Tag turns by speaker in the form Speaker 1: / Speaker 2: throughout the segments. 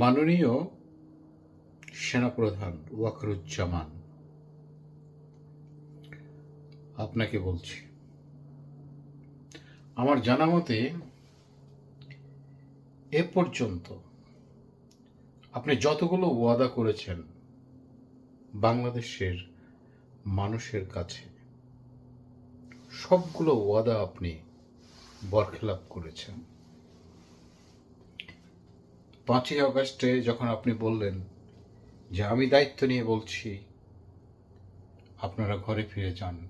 Speaker 1: মাননীয় সেনাপ্রধান ওয়াকরুজ্জামান, আপনাকে বলছি, আমার জানা মতে এ পর্যন্ত আপনি যতগুলো ওয়াদা করেছেন বাংলাদেশের মানুষের কাছে, সবগুলো ওয়াদা আপনি বরখেলাপ করেছেন। পাঁচই আগস্টে যখন আপনি বললেন যে আমি দায়িত্ব নিয়ে বলছি, আপনারা ঘরে ফিরে যান।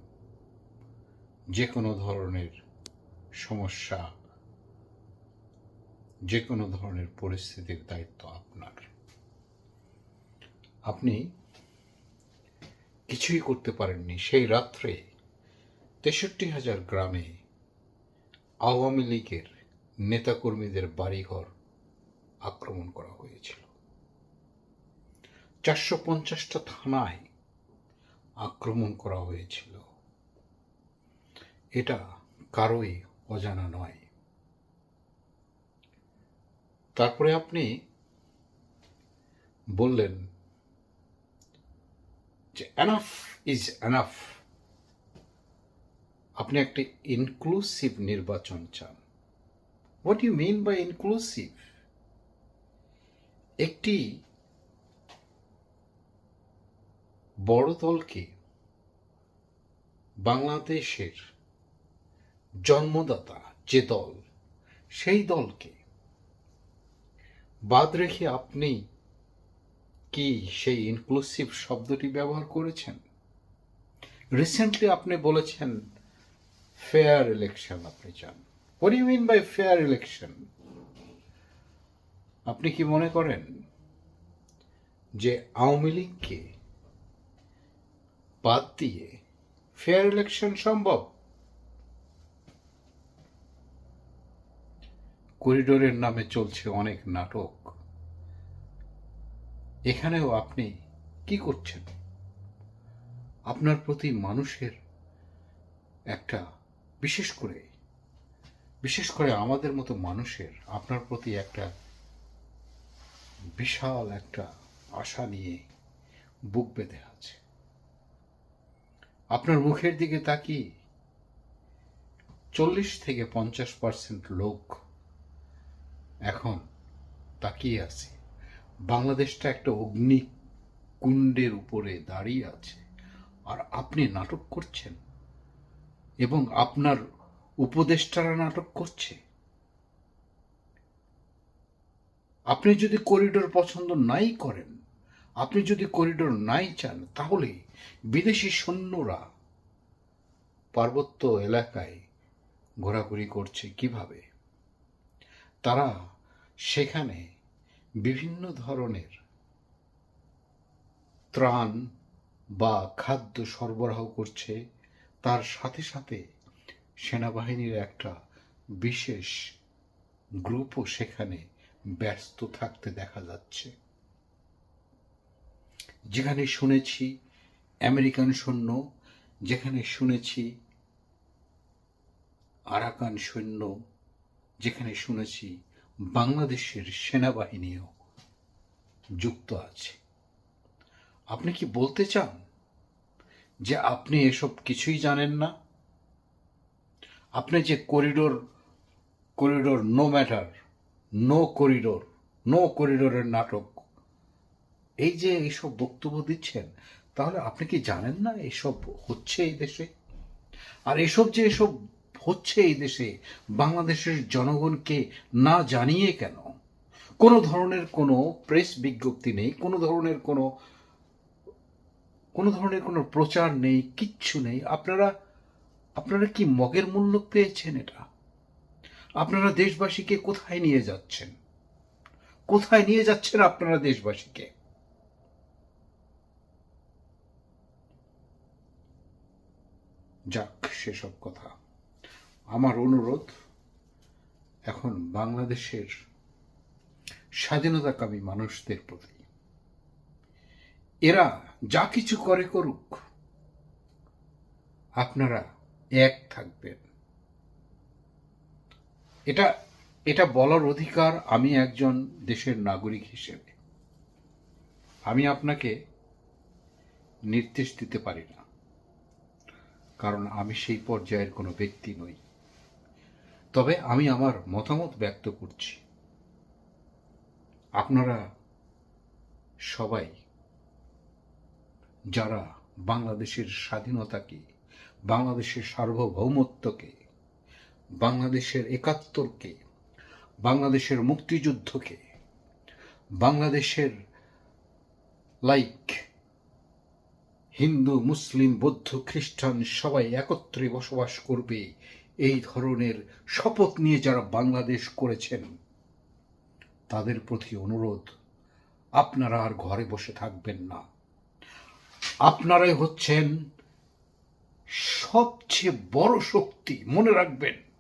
Speaker 1: যে কোনো ধরনের সমস্যা যে কোনো ধরনের পরিস্থিতির দায়িত্ব আপনার। আপনি কিছুই করতে পারেননি। সেই রাত্রে তেষট্টি হাজার গ্রামে আওয়ামী লীগের নেতাকর্মীদের বাড়িঘর আক্রমণ করা হয়েছিল। চারশো পঞ্চাশটা থানায় আক্রমণ করা হয়েছিল। এটা কারোই অজানা নয়। তারপরে আপনি বললেন যে এনাফ ইজ এনাফ আপনি একটা ইনক্লুসিভ নির্বাচন চান। What you mean by inclusive একটি বড় দলকে বাংলাদেশের জন্মদাতা যে দল, সেই দলকে বাদ রেখে আপনি কি সেই ইনক্লুসিভ শব্দটি ব্যবহার করেছেন? রিসেন্টলি আপনি বলেছেন ফেয়ার ইলেকশন আপনি চান। What you mean by fair election আপনি কি মনে করেন যে আওয়ামী লীগকে বাদ দিয়ে ফেয়ার ইলেকশন সম্ভব? করিডোরের নামে চলছে অনেক নাটক। এখানেও আপনি কি করছেন? আপনার প্রতি মানুষের একটা বিশেষ করে বিশেষ করে আমাদের মতো মানুষের আপনার প্রতি একটা বিশাল একটা আশা নিয়ে বুক বেঁধে আছে। আপনার মুখের দিকে তাকিয়ে চল্লিশ থেকে পঞ্চাশ পার্সেন্ট লোক এখন তাকিয়ে আছে। বাংলাদেশটা একটা অগ্নি কুণ্ডের উপরে দাঁড়িয়ে আছে। আর আপনি নাটক করছেন এবং আপনার উপদেষ্টারা নাটক করছে। আপনি যদি করিডোর পছন্দ নাই করেন, আপনি যদি করিডোর নাই চান, তাহলে বিদেশি সৈন্যরা পার্বত্য এলাকায় ঘোরাঘুরি করছে কীভাবে? তারা সেখানে বিভিন্ন ধরনের ত্রাণ বা খাদ্য সরবরাহ করছে। তার সাথে সাথে সেনাবাহিনীর একটা বিশেষ গ্রুপও সেখানে ব্যস্ত থাকতে দেখা যাচ্ছে। যেখানে শুনেছি আমেরিকান সৈন্য, যেখানে শুনেছি আরাকান সৈন্য, যেখানে শুনেছি বাংলাদেশের সেনাবাহিনীও যুক্ত আছে। আপনি কি বলতে চান যে আপনি এসব কিছুই জানেন না? আপনি যে corridor corridor no matter no corridor no করিডোরের নাটক। এই যে এইসব বক্তব্য দিচ্ছেন, তাহলে আপনি কি জানেন না এসব হচ্ছে এই দেশে? আর এসব যে এসব হচ্ছে এই দেশে, বাংলাদেশের জনগণকে না জানিয়ে কেন? কোনো ধরনের কোনো প্রেস বিজ্ঞপ্তি নেই, কোনো ধরনের কোনো কোনো ধরনের কোনো প্রচার নেই, কিচ্ছু নেই। আপনারা আপনারা কি মগের মূল্য পেয়েছেন এটা? আপনারা দেশবাসীকে কোথায় নিয়ে যাচ্ছেন? কোথায় নিয়ে যাচ্ছেন আপনারা দেশবাসীকে? যাক, সেসব কথা। আমার অনুরোধ, এখন বাংলাদেশের স্বাধীনতাকামী মানুষদের প্রতি। এরা যা কিছু করে করুক, আপনারা এক থাকবেন। এটা এটা বলার অধিকার আমি একজন দেশের নাগরিক হিসেবে। আমি আপনাকে নির্দেশ দিতে পারি না। কারণ আমি সেই পর্যায়ের কোনো ব্যক্তি নই। তবে আমি আমার মতামত ব্যক্ত করছি। আপনারা সবাই যারা বাংলাদেশের স্বাধীনতাকে, বাংলাদেশের সার্বভৌমত্বকে বাংলাদেশের একাত্তরকে, বাংলাদেশের মুক্তিযুদ্ধকে, বাংলাদেশের লাইক হিন্দু, মুসলিম, বৌদ্ধ, খ্রিস্টান সবাই একত্রে বসবাস করবে। এই ধরনের শপথ নিয়ে যারা বাংলাদেশ করেছেন, তাদের প্রতি অনুরোধ, আপনারা আর ঘরে বসে থাকবেন না। আপনারাই হচ্ছেন সবচেয়ে বড় শক্তি, মনে রাখবেন।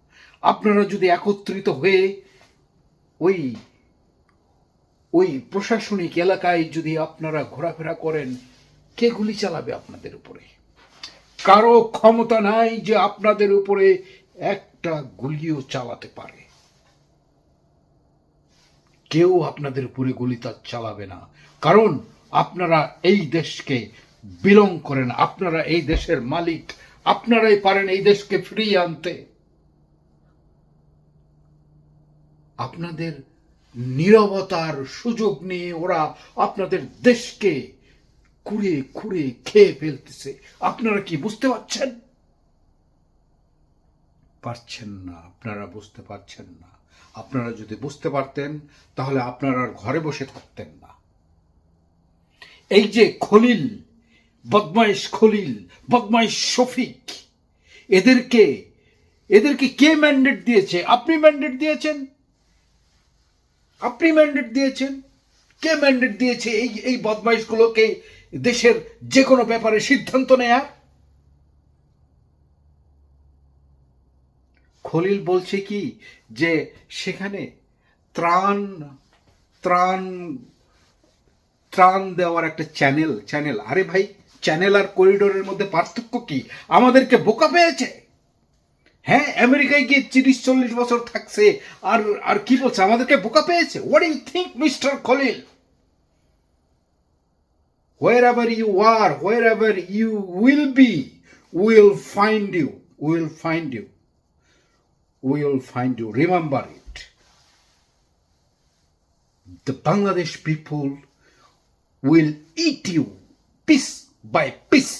Speaker 1: আপনারা যদি একত্রিত হয়ে ওই ওই প্রশাসনিক এলাকায় যদি আপনারা ঘোরাফেরা করেন, কে গুলি চালাবে আপনাদের উপরে? কারও ক্ষমতা নাই যে আপনাদের উপরে একটা গুলিও চালাতে পারে। কেউ আপনাদের উপরে গুলি তা চালাবে না। কারণ আপনারা এই দেশকে বিলং করেন, আপনারা এই দেশের মালিক, আপনারাই পারেন এই দেশকে ফিরিয়ে আনতে। আপনাদের নীরবতার সুযোগ নিয়ে ওরা আপনাদের দেশকে কুড়ে কুড়ে খেয়ে ফেলতেছে। আপনারা কি বুঝতে পারছেন? পারছেন না, আপনারা বুঝতে পারছেন না। আপনারা যদি বুঝতে পারতেন, তাহলে আপনারা আর ঘরে বসে থাকতেন না। এই যে খলিল, বদমাইশ খলিল, বদমাইশ শফিক, এদেরকে এদেরকে কে ম্যান্ডেট দিয়েছে? আপনি ম্যান্ডেট দিয়েছেন? আপনি ম্যান্ডেট দিয়েছেন। কে ম্যান্ডেট দিয়েছে এই এই বদমাইশগুলোকে দেশের যে কোনো ব্যাপারে সিদ্ধান্ত নেয়া? খলিল বলছে কি যে সেখানে ত্রাণ ত্রাণ ত্রাণ দেওয়ার একটা চ্যানেল চ্যানেল আরে ভাই চ্যানেল আর করিডোরের মধ্যে পার্থক্য কি? আমাদেরকে বোকা পেয়েছে। হ্যাঁ আমেরিকায় গিয়ে তিরিশ, চল্লিশ বছর থাকছে। আর আর কি বলছে? আমাদেরকে বোকা পেয়েছে? What you think mister Khalil wherever you are wherever you will be will find you will find you will find you remember it the Bangladesh people will it you peace by peace